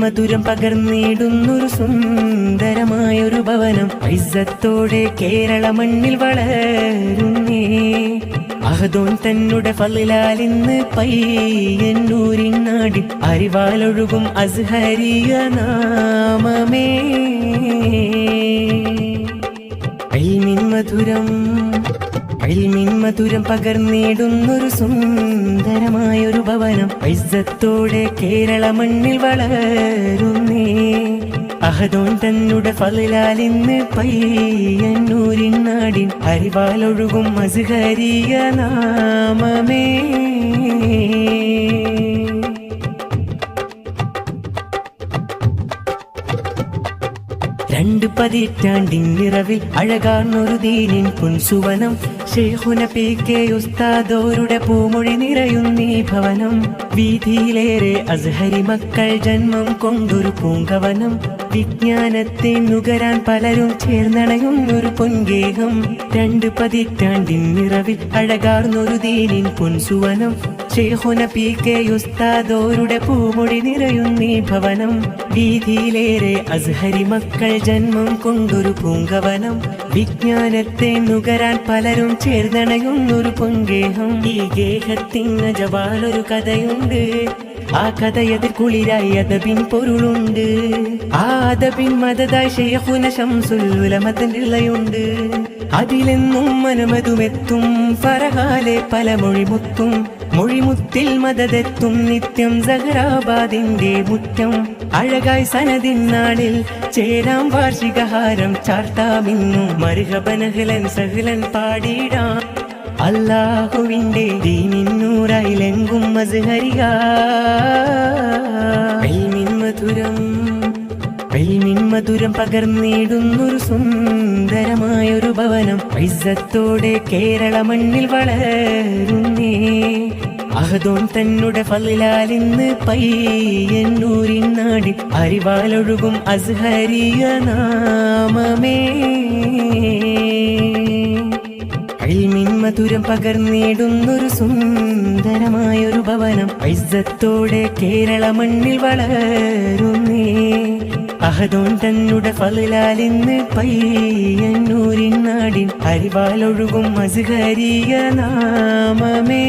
മധുരം പകർന്നിടുന്നൊരു സുന്ദരമായൊരു ഭവനം ഐസത്തോടെ കേരള മണ്ണിൽ വളരുന്നേ. അഹദോൻ തന്നുടെ ഫലിലാൽ ഇന്ന് പയ്യന്നൂരിൻ നാടി അരിവാലൊഴുകും അസ്ഹരിയ നാമമേ. മധുരം മധുരം പകർന്നിടുന്നൊരു സുന്ദരമായൊരു ഭവനം ഐസത്തോടെ കേരള മണ്ണിൽ വളരുന്നേ. അഹദോൻ തന്നുടെ ഫലിലാൽ ഇന്ന് പയ്യന്നൂരിൻ നാടിൻ അരിവാലൊഴുകും അസുഹരിയ നാമമേ. രണ്ട് പതിറ്റാണ്ടിൻ നിറവിൽ അഴകാർന്നൊരു ദീനിൻ പുൻസുവനം. ശേഹുന പി കെ ഉസ്താദോരുടെ പൂമൊഴി നിറയുന്നീ ഭവനം. വീതിയിലേറെ അസ്ഹരി മക്കൾ ജന്മം കൊണ്ടൊരു പൂങ്കവനം. വിജ്ഞാനത്തെ നുകരാൻ പലരും ചേർന്നണയുന്നൊരു പൊൻഗേഹം. രണ്ട് പതിറ്റാണ്ടിൻ നിറവിൽ അഴകാർന്നൊരു ദീനിൻ പൊൻസുവനം. ഷേഖുന പി കെ ഉസ്താദോരുടെ പൂമുടി നിറയുന്നീ ഭവനം. വീതിയിലേറെ അസ്ഹരി മക്കൾ ജന്മം കൊണ്ടൊരു പൂങ്കവനം. വിജ്ഞാനത്തെ നുകരാൻ പലരും ചേർന്നണയുന്നൊരു പൊങ്കേഹം ഈ ഗേഹത്തിങ്ങ ജവാലൊരു കഥയുണ്ട്. ആ കഥയതിൽ കുളിരായി അതബിൻ പൊരുളുണ്ട്. ആ അതബിൻ മതതായി ഷെയ്ഖുന ശംസുൽ അതിലെന്നും മനമതുമെത്തും ഫറഹാലെ പല മൊഴിമുത്തും മൊഴിമുത്തിൽ മതതെത്തും നിത്യം സഹറാബാദിന്റെ മുറ്റം. അഴകായ് സനദിൻ നാളിൽ ചേരാം വാർഷികഹാരം ചാർത്താമിന്നും മരുഹബനഹലൻ സഹലൻ പാടിടാം അല്ലാഹുവിന്റെ ദീനിന്നൂറായിലെങ്കും ലെങ്കും മധുരം അൽമിൻ മധുരം പകർന്നിടുന്നൊരു സുന്ദരമായൊരു ഭവനം ഐസത്തോടെ കേരള മണ്ണിൽ വളരുന്നേ. അഹദോൻ തന്നെ ഫലിലാൽ ഇന്ന് പയ്യന്നൂരിൻ നാടിൻ അരിവാലൊഴുകും അസ്ഹരിയ നാമമേ. മധുരം പകർന്നിടുന്നൊരു സുന്ദരമായൊരു ഭവനം ഐസത്തോടെ കേരള മണ്ണിൽ വളരുന്നേ. അഹദോൻ ഫലിലാൽ ഇന്ന് പയ്യന്നൂരിൻ നാടിൻ അരിവാലൊഴുകും അസുഖരിയ നാമമേ.